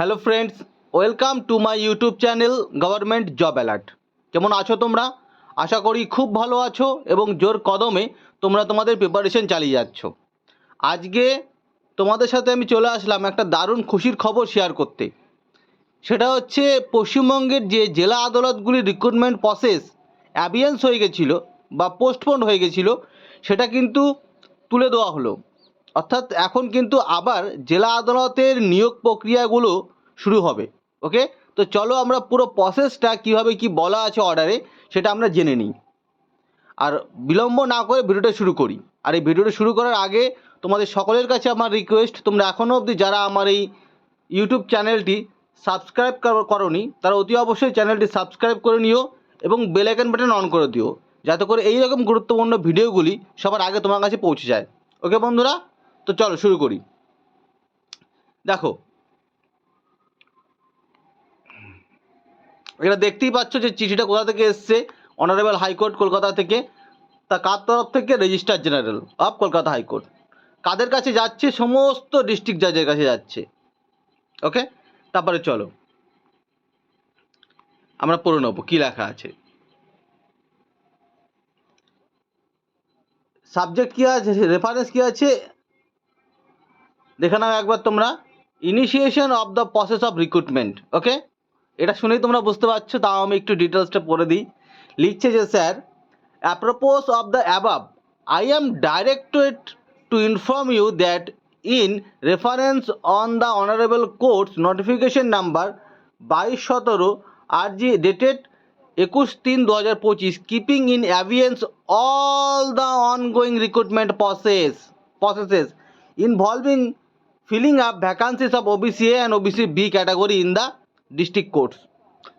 Hello friends welcome to my YouTube channel government job alert কেমন আছো তোমরা? আশা করি খুব ভালো আছো এবং জোর কদমে তোমরা তোমাদের প্রিপারেশন চালিয়ে যাচ্ছ। আজকে তোমাদের সাথে আমি চলে আসলাম একটা দারুণ খুশির খবর শেয়ার করতে। সেটা হচ্ছে পশ্চিমবঙ্গের যে জেলা আদালতগুলির রিক্রুটমেন্ট প্রসেস অ্যাবিয়েন্স হয়ে গেছিল বা পোস্টপোন হয়ে গেছিল, সেটা কিন্তু তুলে দেওয়া হলো। অর্থাৎ এখন কিন্তু আবার জেলা আদালতের নিয়োগ প্রক্রিয়াগুলো শুরু হবে ওকে তো চলো আমরা পুরো প্রসেসটা কীভাবে কি বলা আছে অর্ডারে সেটা আমরা জেনে নিই। আর বিলম্ব না করে ভিডিওটা শুরু করি। আর এই ভিডিওটা শুরু করার আগে তোমাদের সকলের কাছে আমার রিকোয়েস্ট তোমরা এখনও অবধি যারা আমার এই ইউটিউব চ্যানেলটি সাবস্ক্রাইব করনি, তারা অতি অবশ্যই চ্যানেলটি সাবস্ক্রাইব করে নিও এবং বেল আইকন বাটন অন করে দিও, যাতে করে এই রকম গুরুত্বপূর্ণ ভিডিওগুলি সবার আগে তোমার কাছে পৌঁছে যায়। ওকে বন্ধুরা? তো চলো শুরু করি। দেখো। এটা দেখতেই পাচ্ছ যে চিঠিটা কোথা থেকে এসছে? অনারেবল হাইকোর্ট কলকাতা থেকে। তা কার তরফ থেকে? Registrar general of Kolkata high court কাদের কাছে যাচ্ছে? সমস্ত ডিস্ট্রিক্ট জাজের কাছে যাচ্ছে। ওকে তারপরে চলো। আমরা পড়ে নেব কী লেখা আছে। সাবজেক্ট কী আছে? রেফারেন্স কী আছে? দেখে নাও একবার তোমরা। Initiation of the process of recruitment okay এটা শুনেই তোমরা বুঝতে পারছ, তাও আমি একটু ডিটেলসটা পড়ে দিই। লিখছে যে sir apropos of the above I am directed to inform you that in reference on the honourable court's notification number বাইশ সতেরো আর জি ডেটেড একুশ তিন দু হাজার পঁচিশ keeping in abeyance all the ongoing recruitment process processes involving filling up vacancies of OBC A and OBC B category in the district courts.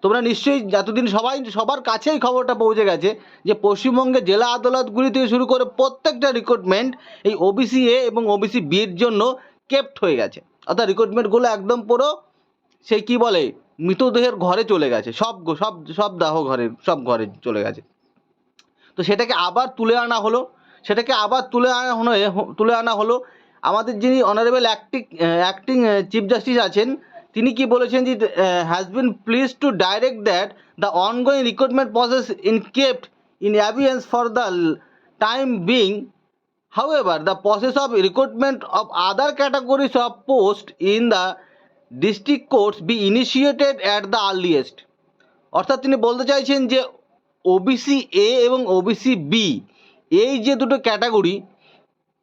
তোমরা নিশ্চয়ই এতদিন সবাই, সবার কাছেই খবরটা পৌঁছে গেছে যে পশ্চিমবঙ্গের জেলা আদালতগুলি থেকে শুরু করে প্রত্যেকটা রিক্রুটমেন্ট এই ওবিসি এ এবং ওবিসি বির জন্য কেপ্ট হয়ে গেছে। অর্থাৎ রিক্রুটমেন্টগুলো একদম পুরো সেই কি বলে, মৃতদেহের ঘরে চলে গেছে। সব সব সব দাহ ঘরে, সব ঘরে চলে গেছে। তো সেটাকে আবার তুলে আনা হলো, সেটাকে আবার তুলে আনা হলো, তুলে আনা হলো আমাদের যিনি honourable acting acting chief justice আছেন তিনি কি বলেছেন যে has been please to direct that the ongoing recruitment process in kept in abeyance for the time being However, the process of recruitment of other categories of post in the district courts be initiated at the earliest. অর্থাৎ তিনি বলতে চাইছেন যে OBC A এবং OBC B এই যে দুটো category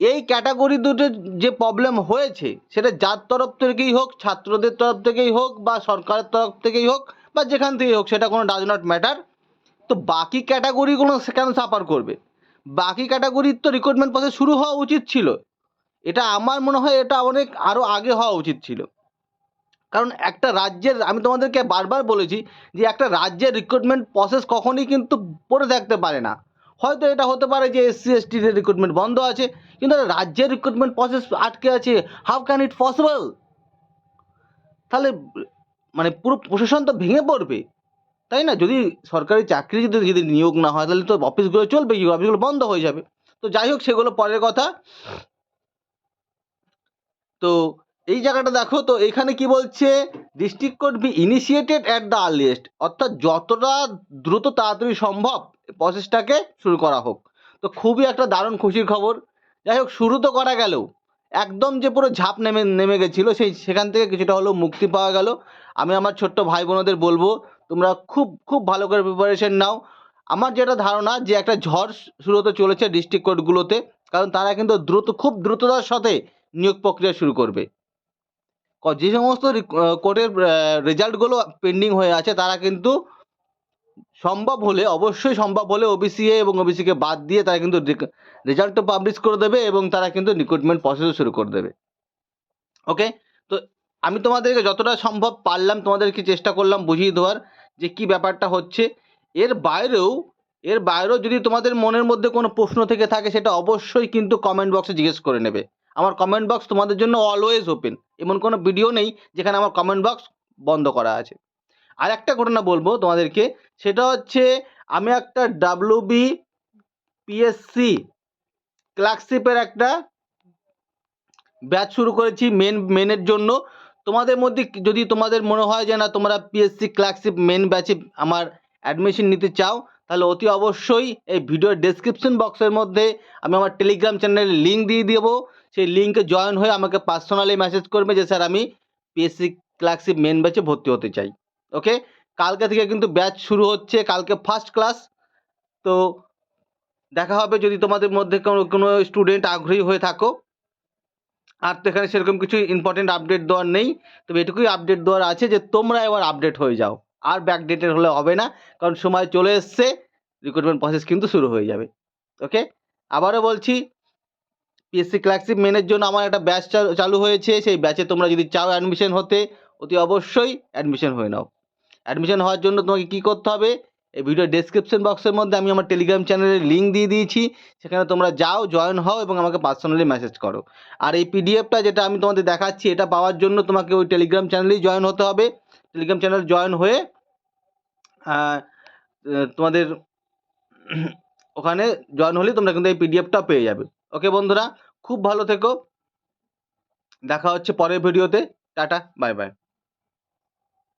এই ক্যাটাগরি দুটোর যে প্রবলেম হয়েছে, সেটা যার তরফ থেকেই হোক, ছাত্রদের তরফ থেকেই হোক, বা সরকারের তরফ থেকেই হোক, বা যেখান থেকেই হোক, সেটা কোনো ডাজ নট ম্যাটার তো বাকি ক্যাটাগরিগুলো কেন সাফার করবে? বাকি ক্যাটাগরির তো রিক্রুটমেন্ট প্রসেস শুরু হওয়া উচিত ছিল। এটা আমার মনে হয় এটা অনেক আরও আগে হওয়া উচিত ছিল। কারণ একটা রাজ্যের, আমি তোমাদেরকে বারবার বলেছি যে একটা রাজ্যের রিক্রুটমেন্ট প্রসেস কখনই কিন্তু পড়ে থাকতে পারে না। হয়তো এটা হতে পারে যে এসসি এসটির রিক্রুটমেন্ট বন্ধ আছে, কিন্তু রাজ্যের রিক্রুটমেন্ট প্রসেস আটকে আছে হাউ ক্যান ইট পসিবল তাহলে মানে পুরো প্রশাসন তো ভেঙে পড়বে, তাই না? যদি সরকারি চাকরি যদি যদি নিয়োগ না হয়, তাহলে তো অফিসগুলো চলবে কি অফিসগুলো বন্ধ হয়ে যাবে। তো যাই হোক, সেগুলো পরের কথা। তো এই জায়গাটা দেখো, তো এখানে কি বলছে? District court be initiated at the earliest অর্থাৎ যতটা দ্রুত তাড়াতাড়ি সম্ভব প্রসেসটাকে শুরু করা হোক। তো খুবই একটা দারুণ খুশির খবর। যাই হোক, শুরু তো করা গেল। একদম যে পুরো ঝাঁপ নেমে নেমে গেছিল, সেই সেখান থেকে কিছুটা হলেও মুক্তি পাওয়া গেল। আমি আমার ছোট্ট ভাই বোনদের বলব, তোমরা খুব খুব ভালো করে প্রিপারেশন নাও। আমার যেটা ধারণা যে একটা ঝড় শুরু হতে চলেছে ডিস্ট্রিক্ট কোর্টগুলোতে কারণ তারা কিন্তু দ্রুত, খুব দ্রুততার সাথে নিয়োগ প্রক্রিয়া শুরু করবে। যে সমস্ত কোর্টের রেজাল্টগুলো পেন্ডিং হয়ে আছে, তারা কিন্তু সম্ভব হলে, অবশ্যই সম্ভব হলে ওবিসি এবং ওবিসিকে বাদ দিয়ে তারা কিন্তু রেজাল্টও পাবলিশ করে দেবে এবং তারা কিন্তু রিক্রুটমেন্ট প্রসেসও শুরু করে দেবে। ওকে তো আমি তোমাদেরকে যতটা সম্ভব পারলাম তোমাদেরকে চেষ্টা করলাম বুঝিয়ে দেওয়ার যে কি ব্যাপারটা হচ্ছে। এর বাইরেও এর বাইরেও যদি তোমাদের মনের মধ্যে কোনো প্রশ্ন থেকে থাকে, সেটা অবশ্যই কিন্তু কমেন্ট বক্সে জিজ্ঞেস করে নেবে। আমার কমেন্ট বক্স তোমাদের জন্য অলওয়েজ ওপেন এমন কোনো ভিডিও নেই যেখানে আমার কমেন্ট বক্স বন্ধ করা আছে। আর একটা ঘটনা বলব তোমাদেরকে, সেটা হচ্ছে আমি একটা ডাব্লিউ বি পিএসসি ক্লার্কশিপের একটা ব্যাচ শুরু করেছি মেন মেনের জন্য। তোমাদের মধ্যে যদি তোমাদের মনে হয় যে না তোমরা পিএসসি ক্লার্কশিপ মেন ব্যাচে আমার অ্যাডমিশন নিতে চাও, তাহলে অতি অবশ্যই এই ভিডিওর ডেসক্রিপশন বক্সের মধ্যে আমি আমার টেলিগ্রাম চ্যানেলের লিঙ্ক দিয়ে দেবো। সেই লিঙ্কে জয়েন হয়ে আমাকে পার্সোনালি মেসেজ করবে যে, স্যার, আমি পিএসসি ক্লার্কশিপ মেন ব্যাচে ভর্তি হতে চাই। ওকে কালকে থেকে কিন্তু ব্যাচ শুরু হচ্ছে, কালকে ফার্স্ট ক্লাস তো দেখা হবে যদি তোমাদের মধ্যে কোনো কোনো স্টুডেন্ট আগ্রহী হয়ে থাকো। আর তো এখানে সেরকম কিছু ইম্পর্টেন্ট আপডেট দেওয়ার নেই। তবে এটুকুই আপডেট দেওয়ার আছে যে, তোমরা এবার আপডেট হয়ে যাও। আর ব্যাকডেটেড হলে হবে না, কারণ সময় চলে এসছে। রিক্রুটমেন্ট প্রসেস কিন্তু শুরু হয়ে যাবে। ওকে আবারও বলছি পিএসসি ক্লার্কশিপ মেনের জন্য আমার একটা ব্যাচ চালু হয়েছে। সেই ব্যাচে তোমরা যদি চাও অ্যাডমিশন হতে, অতি অবশ্যই অ্যাডমিশন হয়ে নাও। অ্যাডমিশন হওয়ার জন্য তোমাকে কী করতে হবে? এই ভিডিও ডেসক্রিপশন বক্সের মধ্যে আমি আমার টেলিগ্রাম চ্যানেলের লিঙ্ক দিয়ে দিয়েছি। সেখানে তোমরা যাও জয়েন হও এবং আমাকে পার্সোনালি মেসেজ করো। আর এই পিডিএফটা যেটা আমি তোমাদের দেখাচ্ছি, এটা পাওয়ার জন্য তোমাকে ওই টেলিগ্রাম চ্যানেলেই জয়েন হতে হবে। টেলিগ্রাম চ্যানেল জয়েন হয়ে তোমাদের ওখানে জয়েন হলে তোমরা কিন্তু এই পিডিএফটা পেয়ে যাবে। ওকে বন্ধুরা খুব ভালো থেকো। দেখা হচ্ছে পরের ভিডিওতে টাটা বাই বাই